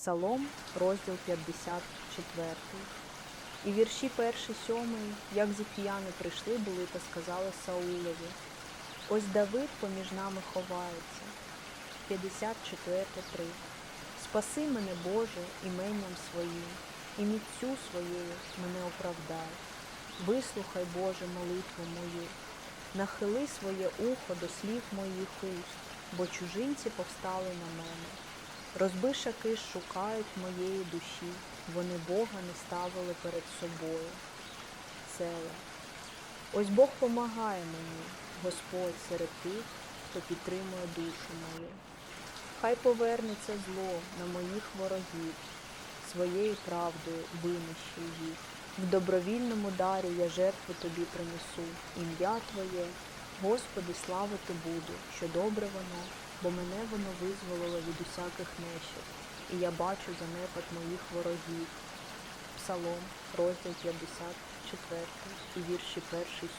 Псалом, розділ 54. І вірші перший, сьомий, як зікіяни прийшли були та сказали Саулові. Ось Давид поміж нами ховається. 54, 3. Спаси мене, Боже, іменням своїм, і міцю своєю мене оправдай. Вислухай, Боже, молитву мою, нахили своє ухо до слів моїх уст, бо чужинці повстали на мене. Розбишаки шукають моєї душі, вони Бога не ставили перед собою. Села. Ось Бог помагає мені, Господь серед тих, хто підтримує душу мою. Хай повернеться зло на моїх ворогів, своєю правдою винищу їх. В добровільному дарі я жертву тобі принесу, ім'я Твоє, Господи, славити буду, що добре воно, бо мене воно визволило від усяких нещів, і я бачу занепад моїх ворогів. Псалом, розділ 54, і вірші 1, 7.